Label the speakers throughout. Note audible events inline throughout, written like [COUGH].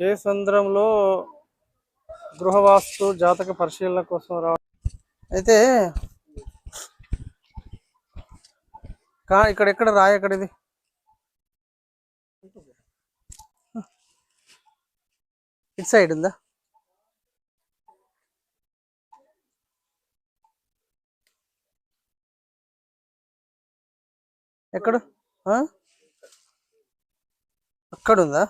Speaker 1: కేసంద్రంలో గృహవాస్తు జాతక పరిశీలన కోసం రావడం అయితే కా ఇక్కడ ఎక్కడ రాయ ఎక్కడ ఇది? ఇటు సైడ్ ఉందా? ఎక్కడ? అక్కడుందా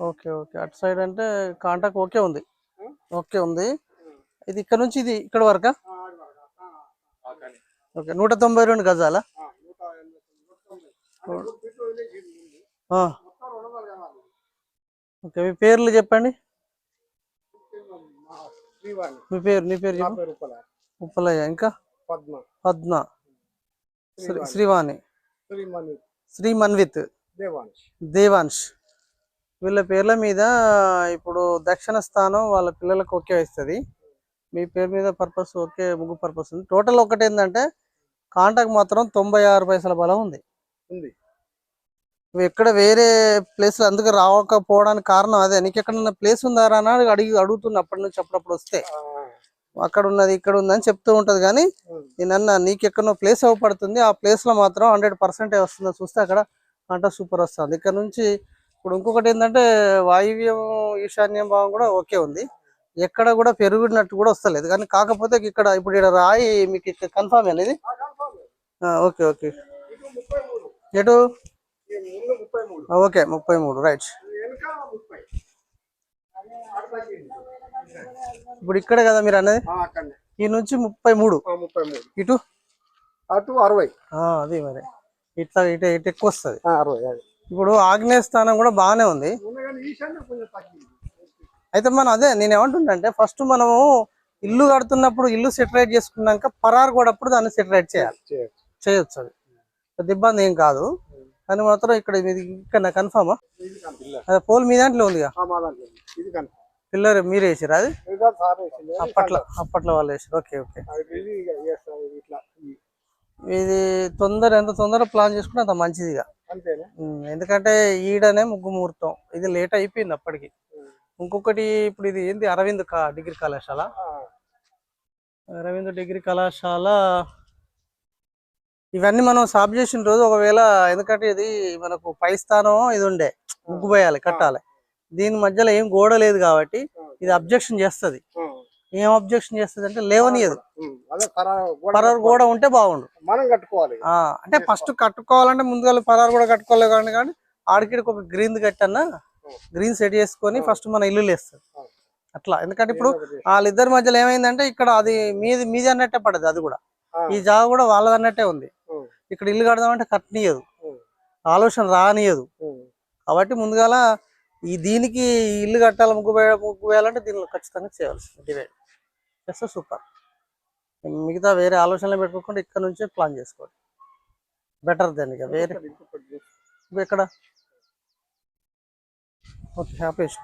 Speaker 1: ఓకే ఓకే. అటు సైడ్ అంటే కాంటాక్ట్ ఓకే ఉంది. ఓకే ఉంది. ఇది ఇక్కడ నుంచి ఇది ఇక్కడ వరకా? ఓకే నూట తొంభై రెండు గజాల? ఓకే మీ పేర్లు చెప్పండి. మీ పేరు నీ పేరు చెప్పు. ఉప్పలయ్య. ఇంకా?
Speaker 2: పద్మ.
Speaker 1: పద్మ. శ్రీ- శ్రీవాణి.
Speaker 2: శ్రీమణి
Speaker 1: శ్రీ మన్విత్
Speaker 2: దేవాంశ్.
Speaker 1: దేవాంశ్. వీళ్ళ పేర్ల మీద ఇప్పుడు దక్షిణ స్థానం వాళ్ళ పిల్లలకు ఓకే వస్తుంది. మీ పేరు మీద పర్పస్ ఓకే ముగ్గు పర్పస్ ఉంది. టోటల్ ఒకటి ఏంటంటే కాంటాక్ట్ మాత్రం తొంభై ఆరు పైసల బలం ఉంది.
Speaker 2: ఉంది.
Speaker 1: ఎక్కడ వేరే ప్లేస్లో అందుకు రావకపోవడానికి కారణం అదే. నీకు ఎక్కడన్నా ప్లేస్ ఉందా రా అని అడిగి అడుగుతున్నా అప్పటి నుంచి అప్పుడప్పుడు వస్తే. అక్కడ ఉన్నది ఇక్కడ ఉంది అని చెప్తూ ఉంటది. కానీ నేనన్నా నీకు ఎక్కడో ప్లేస్ అవ్వబడుతుంది ఆ ప్లేస్లో మాత్రం హండ్రెడ్ పర్సెంట్ వస్తుందో చూస్తే అక్కడ పంట సూపర్ వస్తుంది. ఇక్కడ నుంచి ఇప్పుడు ఇంకొకటి ఏంటంటే వాయువ్యం ఈశాన్యం భాగం కూడా ఓకే ఉంది. ఎక్కడ కూడా పెరుగునట్టు కూడా వస్తలేదు. కానీ కాకపోతే ఇక్కడ ఇప్పుడు ఇక్కడ రాయి మీకు ఇక్కడ కన్ఫామ్ అనేది? Okay okay. ఎటు? ఓకే ముప్పై మూడు రైట్ ఇప్పుడు ఇక్కడే కదా మీరు అనేది ఈ నుంచి ముప్పై మూడు. ఇటు?
Speaker 2: అటు అరవై.
Speaker 1: అది మరి. ఇట్లా ఇటు ఇటు ఎక్కువ వస్తుంది
Speaker 2: అరవై
Speaker 1: ఇప్పుడు ఆగ్నేయ స్థానం కూడా బాగానే ఉంది. అయితే మనం అదే నేను ఏమంటుందంటే ఫస్ట్ మనము ఇల్లు కడుతున్నప్పుడు ఇల్లు సెటరేట్ చేసుకున్నాక పరారు కూడా అప్పుడు దాన్ని సెటరేట్ చేయాలి.
Speaker 2: చేయొచ్చు
Speaker 1: అది. పెద్ద ఇబ్బంది ఏం కాదు. కానీ మాత్రం ఇక్కడ ఇక్కడ కన్ఫామా అదే పోల్ మీ దాంట్లో
Speaker 2: ఉంది.
Speaker 1: పిల్లర్ మీరు వేసిరా అది? అప్పట్లో అప్పట్లో వాళ్ళు వేసారు. ఓకే ఓకే
Speaker 2: ఇది ఇక చేస్తాం ఇది ఇట్లా ఇది.
Speaker 1: ఇది తొందర ఎంత తొందర ప్లాన్ చేసుకుంటే అంత మంచిది ఇక ఎందుకంటే ఈడనే ముగ్గు ముహూర్తం. ఇది లేట్ అయిపోయింది అప్పటికి. ఇంకొకటి ఇప్పుడు ఇది ఏంది? అరవింద్ డిగ్రీ కళాశాల. అరవింద్ డిగ్రీ కళాశాల. ఇవన్నీ మనం సాబ్ చేసిన రోజు ఒకవేళ ఎందుకంటే ఇది మనకు పై స్థానం ఇది ఉండే. ముగ్గు పోయాలి కట్టాలి. దీని మధ్యలో ఏం గోడ లేదు కాబట్టి ఇది అబ్జెక్షన్ చేస్తది. ఏం అబ్జెక్షన్ చేస్తుంది అంటే లేవనియదు పరారు గోడ ఉంటే బాగుండు.
Speaker 2: మనం కట్టుకోవాలి.
Speaker 1: ఆ అంటే ఫస్ట్ కట్టుకోవాలంటే ముందుగా పరారు కూడా కట్టుకోవాలి కానీ కానీ ఆడికి ఒక గ్రీన్ కట్టన్నా గ్రీన్ సెట్ చేసుకొని ఫస్ట్ మన ఇల్లు లేస్తుంది అట్లా. ఎందుకంటే ఇప్పుడు వాళ్ళిద్దరి మధ్యలో ఏమైందంటే ఇక్కడ అది మీది మీది అన్నట్టే పడదు అది కూడా. ఈ జాగ కూడా వాళ్ళది అన్నట్టే ఉంది. ఇక్కడ ఇల్లు కడదామంటే కట్టనీయదు. ఆలోచన రానియదు. కాబట్టి ముందుగాల ఈ దీనికి ఇల్లు కట్టాలి ముగ్గు ముగ్గు వేయాలంటే దీనిలో ఖచ్చితంగా చేయాల్సింది. డివైడ్ చేస్తే సూపర్ మిగతా వేరే ఆలోచనలు పెట్టుకోకుండా ఇక్కడ నుంచే ప్లాన్ చేసుకోండి. బెటర్ దెన్ ఇక వేరే. ఎక్కడ? ఓకే ఆపేసి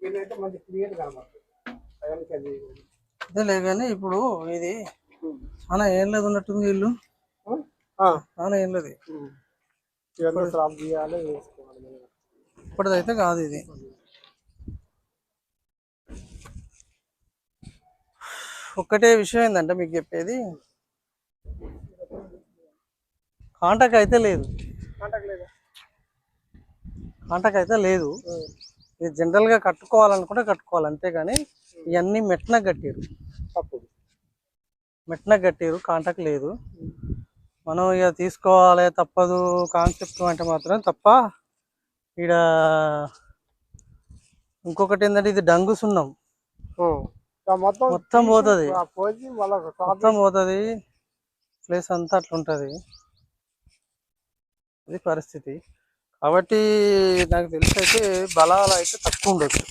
Speaker 2: దీనైతే మంచి క్లియర్ కనబడుతుంది. అది
Speaker 1: అదేలే కానీ ఇప్పుడు ఇది చాలా ఏం లేదు ఉన్నట్టుంది ఇల్లు.
Speaker 2: ఆ,
Speaker 1: చాలా ఏం లేదు. ఇప్పటిదైతే కాదు ఇది. ఒక్కటే విషయం ఏంటంటే మీకు చెప్పేది కాంటాక్ట్ అయితే లేదు.
Speaker 2: కాంటాక్ట్
Speaker 1: అయితే లేదు. ఇది జనరల్గా కట్టుకోవాలనుకుంటే కట్టుకోవాలి అంతేగాని ఇవన్నీ మెట్న కట్టారు.
Speaker 2: తప్పుడు
Speaker 1: మెట్న కట్టారు కాంటాక్ట్ లేదు. మనం ఇక తీసుకోవాలి తప్పదు కాన్సెప్ట్ అంటే మాత్రం తప్ప ఈడ ఇంకొకటి ఏంటంటే ఇది డంగు సున్నం.
Speaker 2: మొత్తం
Speaker 1: పోతుంది. మొత్తం పోతుంది. ప్లేస్ అంతా అట్లా ఉంటుంది ఇది పరిస్థితి. కాబట్టి నాకు తెలిసి అయితే బలాలు అయితే తక్కువ ఉండొచ్చు.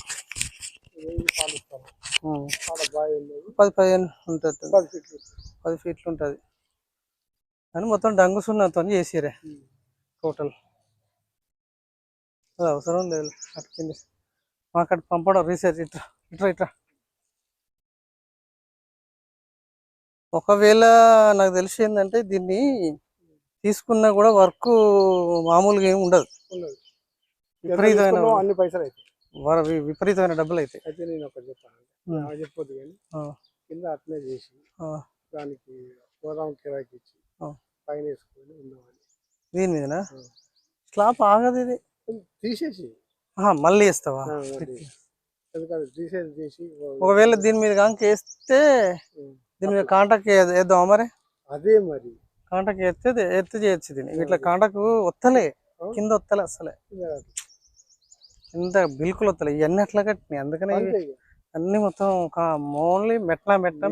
Speaker 1: పది పదిహేను ఉంటుంది.
Speaker 2: పది ఫీట్లు.
Speaker 1: ఉంటుంది. కానీ మొత్తం డంగు సున్నతో చేసిరే టోటల్. అది అవసరం లేదు. అటుకింది. మాకు పంపడం రీసెర్చ్ ఇట్రా ఇట్రా ఇట్రా. ఒకవేళ నాకు తెలిసి ఏంటంటే దీన్ని తీసుకున్నా కూడా వర్క్ మామూలుగా ఏమి ఉండదు. విపరీతమైన
Speaker 2: అన్ని పైసలు అయితే
Speaker 1: విపరీతమైన డబ్బులు అయితే.
Speaker 2: అయితే నేను ఒకటి చెప్పాను. చెప్పొద్దు కానీ
Speaker 1: ఆ,
Speaker 2: కింద అట్లనే చేసి
Speaker 1: ఆ,
Speaker 2: దానికి గోదాం కిరాకి ఇచ్చి. పైన వేసుకొని ఉన్నామని
Speaker 1: దీని మీదనా. స్లాబ్ ఆగదు ఇది.
Speaker 2: తీసేసి.
Speaker 1: మళ్ళీ వేస్తావా?
Speaker 2: ఎందుకంటే తీసేసి చేసి
Speaker 1: ఒకవేళ దీని మీద కాంక వేస్తే. దీని మీద కాంటాక్ట్ వేద్దామా మరి?
Speaker 2: అదే మరి.
Speaker 1: కాంటాక్ట్ ఎత్తే ఎత్తి చేయొచ్చు దీన్ని. ఇట్లా కాంటాక్ట్ వత్తలే కింద వత్తలే అసలే ఎంత బిల్కులు వత్తలే. ఇవన్నీ అట్లా కట్టినాయి? అందుకనే. అన్ని మొత్తం ఓన్లీ మెట్ల మెట్ల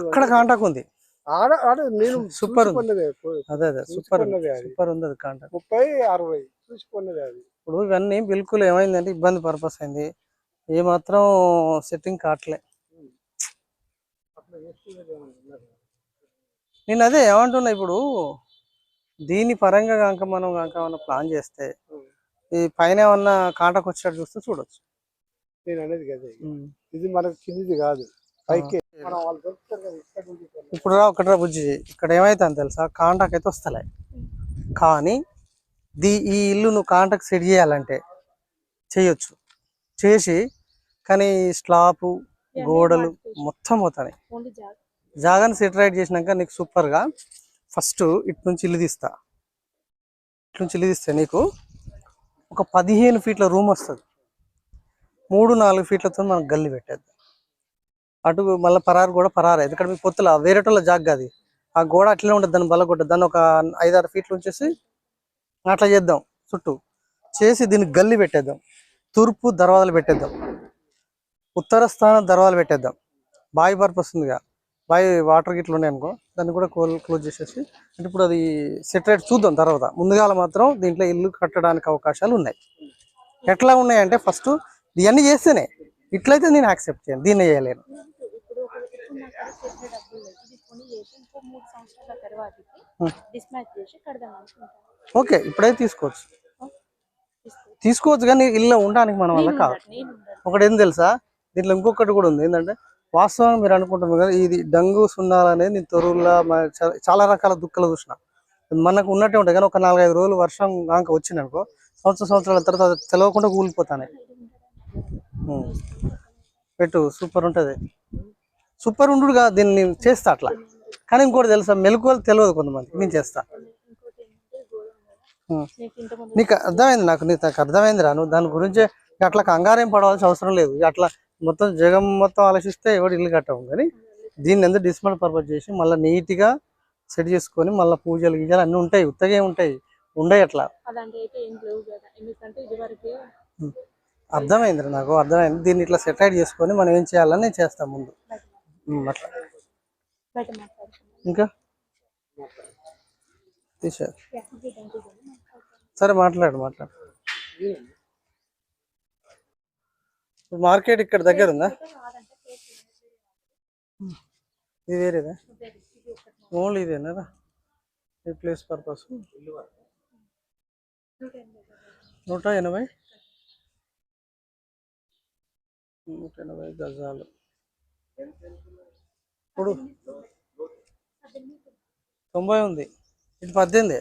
Speaker 1: అక్కడ కాంటాక్ట్ ఉంది. [LAUGHS] సూపర్ ఉంది. అదే అదే సూపర్ సూపర్ ఉంది అది కాంటాక్ట్.
Speaker 2: ముప్పై అరవై చూసుకున్నదే అది.
Speaker 1: ఇప్పుడు ఇవన్నీ బిల్కుల్ ఏమైందంటే ఇబ్బంది పర్పస్ అయింది. ఏ మాత్రం సెట్టింగ్ కావట్లే? నేను అదే ఏమంటున్నా ఇప్పుడు దీని పరంగా కాక మనం కాక ఏమన్నా ప్లాన్ చేస్తే. ఈ పైన ఏమన్నా కాంటాక్ట్ వచ్చేటట్టు చూస్తే చూడొచ్చు.
Speaker 2: నేను అనేది కదా ఇది మనకు కిందిది కాదు. పైకి.
Speaker 1: ఇప్పుడు రా ఒకటి రా బుజ్జి. ఇక్కడ ఏమైతుంది తెలుసా? కాంటాక్ట్ అయితే వస్తలే. కానీ దీ ఈ ఇల్లు నువ్వు కాంటాక్ట్ సెట్ చేయాలంటే చేయొచ్చు. చేసి కానీ స్లాపు గోడలు మొత్తం పోతాయి జాగాని సెట్ రైట్ చేసినాక నీకు సూపర్గా ఫస్ట్ ఇటు నుంచి ఇల్లు తీస్తా. ఇటు నుంచి ఇల్లు తీస్తే నీకు ఒక పదిహేను ఫీట్ల రూమ్ వస్తుంది. మూడు నాలుగు ఫీట్లతో మనం గల్లి పెట్టేద్దాం. అటు మళ్ళీ పరారు కూడా పరారు. ఎందుకంటే మీ పొత్తుల వేరేటోళ్ళ జాగ్గా అది ఆ గోడ అట్లనే ఉంటుంది. దాన్ని బలగొట్టదు దాన్ని ఒక ఐదారు ఫీట్లు ఉంచేసి అట్లా చేద్దాం చుట్టూ. చేసి దీనికి గల్లి పెట్టేద్దాం. తూర్పు దర్వాజాలు పెట్టేద్దాం. ఉత్తర స్థానం దర్వాజాలు పెట్టేద్దాం. బావి పర్పస్ ఉందిగా బావి వాటర్ గిట్లు ఉన్నాయి అనుకో. దాన్ని కూడా కోల్ క్లోజ్ చేసేసి అంటే ఇప్పుడు అది సెటరేట్ చూద్దాం తర్వాత. ముందుగాల మాత్రం దీంట్లో ఇల్లు కట్టడానికి అవకాశాలు ఉన్నాయి. ఎట్లా ఉన్నాయంటే ఫస్ట్ ఇవన్నీ చేస్తేనే. ఇట్లయితే నేను యాక్సెప్ట్ చేయను. దీన్ని చేయలేను. ఓకే ఇప్పుడైతే తీసుకోవచ్చు.
Speaker 3: తీసుకో.
Speaker 1: తీసుకోవచ్చు కానీ ఇల్లు ఉండడానికి మన వల్ల కాదు. ఒకటి ఏం తెలుసా? దీంట్లో ఇంకొకటి కూడా ఉంది. ఏంటంటే వాస్తవంగా మీరు అనుకుంటున్నారు కదా ఇది డంగు సున్నాలు అనేది నేను తొరువుల చాలా రకాల దుక్కలు చూసిన. మనకు ఉన్నట్టే ఉంటాయి కానీ ఒక నాలుగైదు రోజులు వర్షం కాక వచ్చింది అనుకో సంవత్సరం సంవత్సరాల తర్వాత తెలవకుండా కూలిపోతానే. పెట్టు సూపర్ ఉంటుంది. సూపర్ ఉండుగా దీన్ని చేస్తా అట్లా. కానీ ఇంకోటి తెలుసా మెలకువలు తెలియదు కొంతమంది నేను చేస్తా.
Speaker 3: నీకు
Speaker 1: అర్థమైంది నాకు నీకు నాకు అర్థమైంది రాను నువ్వు దాని గురించి అట్లా కంగారేం పడవలసిన అవసరం లేదు. అట్లా మొత్తం జగం మొత్తం ఆలోచిస్తే ఎవడు ఇల్లు కట్టవు. కానీ దీన్ని ఎందుకు డిస్మెంట్ పర్పస్ చేసి మళ్ళీ నీట్గా సెట్ చేసుకొని మళ్ళీ పూజలు గీజలు అన్నీ ఉంటాయి. ఉత్తగే ఉంటాయి. ఉండయి అట్లా. అర్థమైంది రా నాకు. అర్థమైంది. దీన్ని ఇట్లా సెటైడ్ చేసుకొని మనం ఏం చేయాలని నేను చేస్తాను ముందు. అట్లా. ఇంకా. సరే మాట్లాడు మాట్లాడు. మార్కెట్ ఇక్కడ దగ్గర ఉందా? ఇది వేరేదా? ఓన్లీ ఇదేనా ఈ ప్లేస్ పర్పస్. నూట ఎనభై? నూట ఎనభై గజాలు. ఇప్పుడు తొంభై ఉంది. ఇది పద్దెనిమిది?